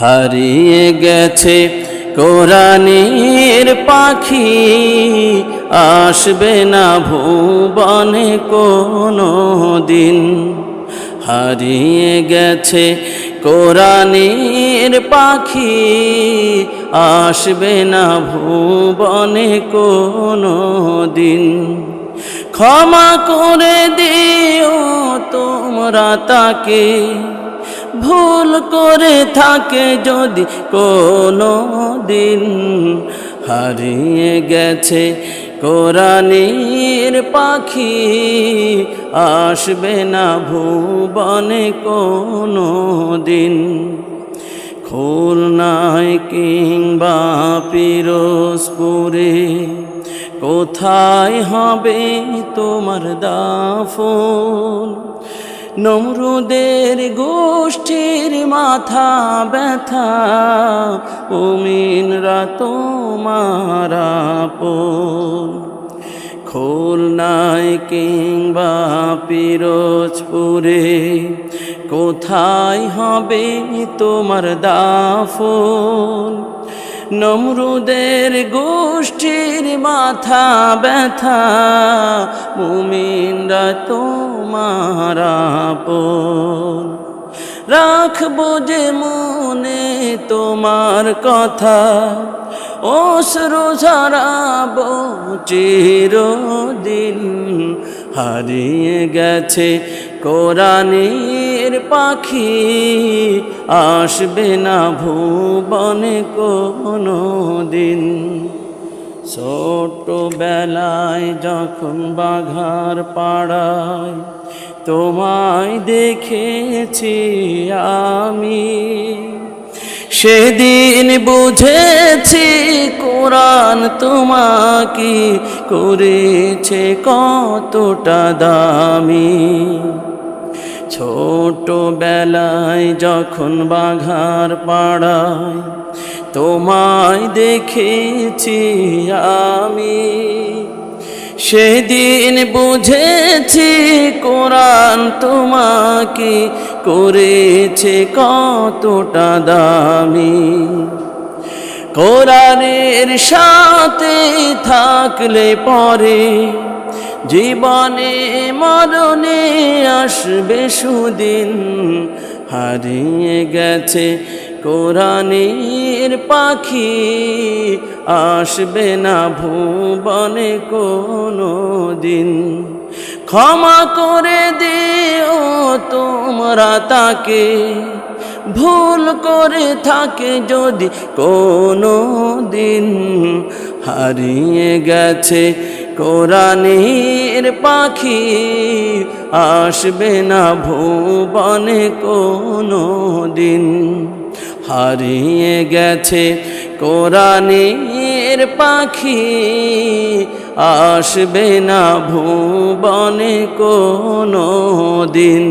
হারিয়ে গেছে কোরআনের পাখি। আসবে না ভুবনে কোনো দিন। হারিয়ে গেছে কোরআনের পাখি। আসবে না ভুবনে কোনো দিন। ক্ষমা করে দিও তোমরা তাকে। ভুল করে থাকে যদি কোনো দিন। হারিয়ে গেছে কোরআনের পাখি, আসবে না ভুবনে কোনো দিন। খুলনায় কিংবা পিরোজপুরে, কোথায় হবে তোমার দাফন? নমরুদের গোষ্ঠীর মাথা ব্যথা তোমার আপন। খুলনায় কিংবা পিরোজপুরে কোথায় হবে তোমার দাফন? নমরুদের গোষ্ঠীর মাথা ব্যথা, মুমিনরা তোমার আপন। রাখব যে মনে তোমার কথা, অশ্রু ঝরাবো চিরদিন। হারিয়ে গেছে কোরআনের পাখি আসবে না ভুবনে কোনো দিন ছোট বেলায় যখন বাঘার পাড়ায় তোমায় দেখেছি আমি, সেদিন বুঝেছি কোরআন তোমাকে করেছে কতটা দামি। ছোট বেলায় যখন বাঘার পাড়ায় তোমায় দেখেছি আমি, সেদিন বুঝেছি কোরআন তোমাকে করেছে কতটা দামি। কোরআনের সাথে থাকলে পরে জীবনে মরণে আসবে সুদিন। হারিয়ে গেছে কোরআনের পাখি, আসবে না ভুবনে কোনো দিন ক্ষমা করে দিও তোমরা তাকে, ভুল করে থাকে যদি কোনো দিন হারিয়ে গেছে কোরআনের পাখি আসবে না ভুবনে কোনো দিন। হারিয়ে গেছে কোরআনের পাখি আসবে না ভুবনে কোনো দিন।